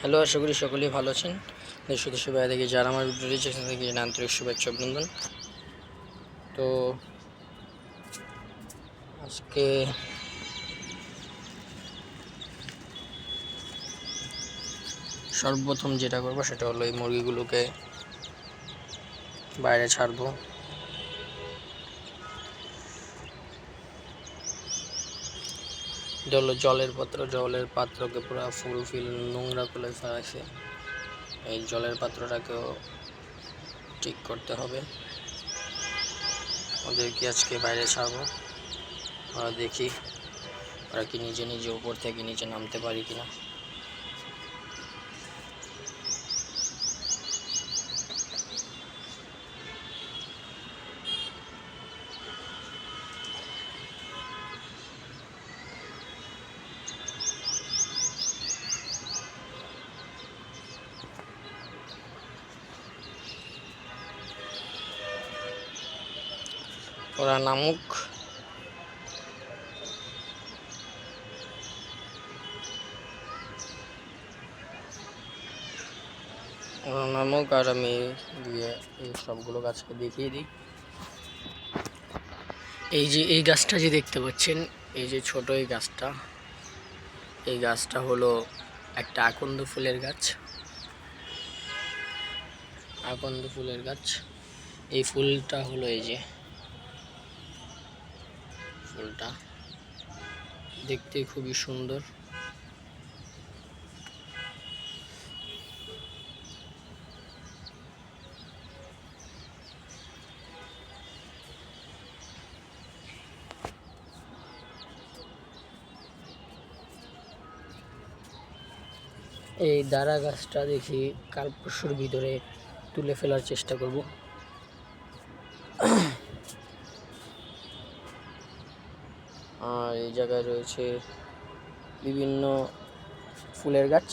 Hello, আশা করি সকলেই ভালো আছেন। দেশ বাইরে থেকে যারা আমার ভিডিও দেখছে সেখান থেকে আন্তরিক শুভেচ্ছা অভিনন্দন। তো আজকে সর্বপ্রথম যেটা করব, সেটা হলো এই মুরগিগুলোকে বাইরে ছাড়বো। হলো জলের পাত্র, জলের পাত্রকে পুরো ফুল ফিল নোংরা করে ফেলাইছে। এই জলের পাত্রটাকেও ঠিক করতে হবে। ওদেরকে আজকে বাইরে ছাড়বো। ওরা দেখি ওরা কি নিজে নিজে উপর থেকে নিচে নামতে পারি কিনা। ওরা নামুক। ওরা নামুক আর আমি দিয়ে এই সবগুলো গাছকে দেখিয়ে দিই। এই যে, এই গাছটা যে দেখতে পাচ্ছেন, এই যে ছোট এই গাছটা এই গাছটা হলো একটা আকন্দ ফুলের গাছ। আকন্দ ফুলের গাছ। এই ফুলটা হলো এই যে ফুলটা দেখতে খুবই সুন্দর। এই দাঁড়া গাছটা দেখি কাল পরশুর ভিতরে তুলে ফেলার চেষ্টা করব। আর এই জায়গায় রয়েছে বিভিন্ন ফুলের গাছ।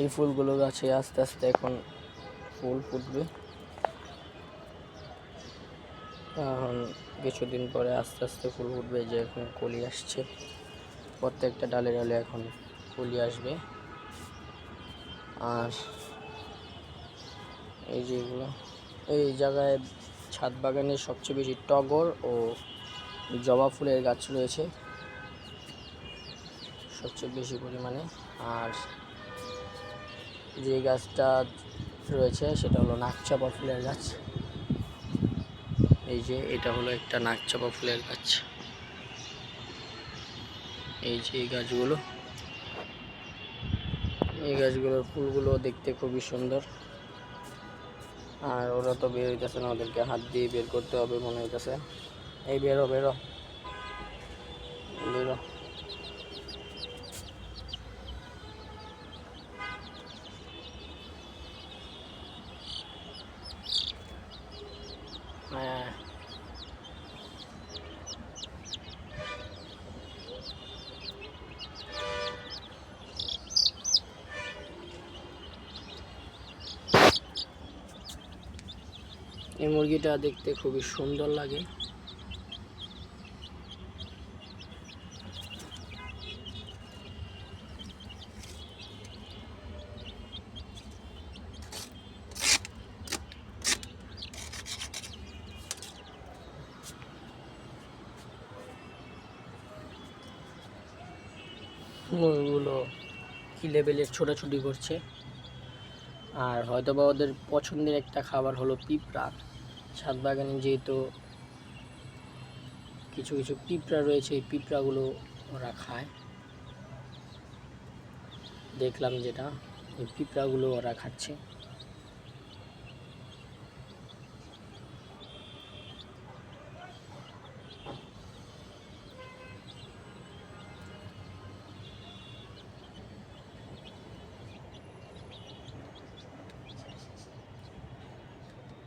এই ফুলগুলো গাছে আস্তে আস্তে এখন ফুল ফুটবে। এখন কিছুদিন পরে আস্তে আস্তে ফুল ফুটবে যে এখন কলি আসছে। প্রত্যেকটা ডালে ডালে এখন কলি আসবে। আর এই যেগুলো এই জায়গায় ছাদ বাগানে সবচেয়ে বেশি টগর ও জবা ফুলের গাছ রয়েছে। সবচেয়ে বেশি পরিমাণে। আর যে গাছটা রয়েছে, সেটা হলো নাকচাপা ফুলের গাছ। এই যে, এটা হলো একটা নাকচাপা ফুলের গাছ। এই যে, এই গাছগুলো। এই গাছগুলোর ফুলগুলো দেখতে খুবই সুন্দর। আর ওরা তো বের হইতেছে না, ওদেরকে হাত দিয়ে বের করতে হবে মনে হইতেছে। এই বেরো বেরো। বেরো। হ্যাঁ। এই মুরগিটা দেখতে খুবই সুন্দর লাগে। মুরগিগুলো কি লেভেলের ছোটাছুটি করছে। আর হয়তো বা ওদের পছন্দের একটা খাবার হলো পিঁপড়া। ছাদ বাগানে যেহেতু কিছু কিছু পিঁপড়া রয়েছে, এই পিঁপড়াগুলো ওরা খায়। দেখলাম যেটা এই পিঁপড়াগুলো ওরা খাচ্ছে।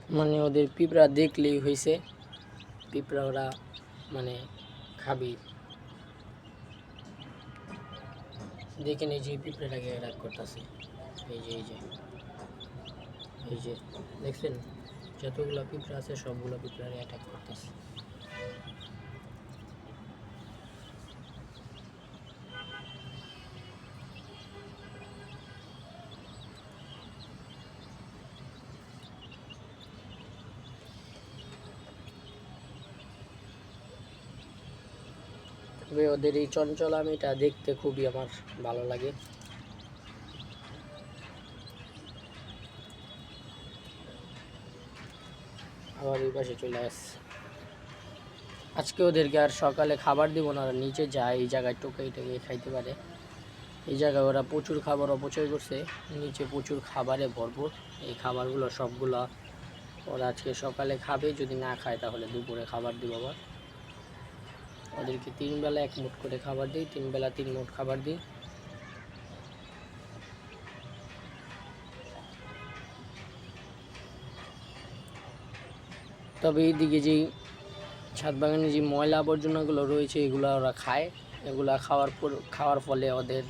মানে ওদের পিঁপড়া দেখলেই হয়েছে পিঁপড়া ওরা মানে খাবি। দেখে এই যে পিঁপড়াটাকে অ্যাটাক করতেছে। এই যে এই যে এই যে, দেখছেন? যতগুলো পিঁপড়া আছে, সবগুলো পিঁপড়ারে অ্যাটাক করতেছে। তবে ওদের এই চঞ্চলামিটা দেখতে খুবই আমার ভালো লাগে। আবার এই পাশে চলে আসছে আজকে ওদেরকে আর সকালে খাবার দিব না, ওরা নিচে যায়, এই জায়গায় টোকাই টোকে খাইতে পারে। এই জায়গায় ওরা প্রচুর খাবার অপচয় করছে, নিচে প্রচুর খাবারে ভরপুর। এই খাবারগুলো সবগুলো ওরা আজকে সকালে খাবে, যদি না খায় তাহলে দুপুরে খাবার দিব আবার। ওদেরকে তিন বেলা এক মুঠ করে খাবার দিই, তিন বেলা তিন মুঠ খাবার দিই। তবে এইদিকে যেই ছাদ বাগানে যে ময়লা আবর্জনাগুলো রয়েছে, এগুলো ওরা খায়। এগুলো খাওয়ার পর, খাওয়ার ফলে ওদের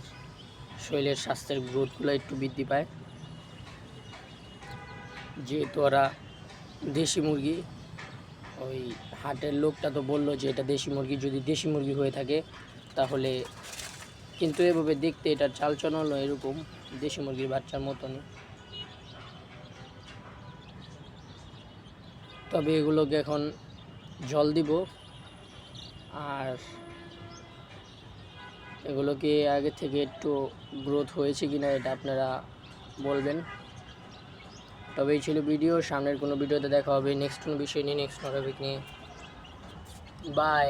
শরীরের স্বাস্থ্যের গ্রোথগুলো একটু বৃদ্ধি পায়। যেহেতু ওরা দেশি মুরগি ওই হাটের লোকটা তো বলল যে এটা দেশি মুরগি, যদি দেশি মুরগি হয়ে থাকে তাহলে কিন্তু এভাবে দেখতে এটার চালচলন হলো এরকম দেশি মুরগির বাচ্চার মতনই। তবে এগুলোকে এখন জল দিব আর এগুলোকে আগে থেকে একটু গ্রোথ হয়েছে কিনা এটা আপনারা বলবেন। তবে এই ছিল ভিডিও, সামনের কোনো ভিডিওতে দেখা হবে। নেক্সট কোনো বিষয় নিয়ে নেক্সট টপিক নিয়ে। বাই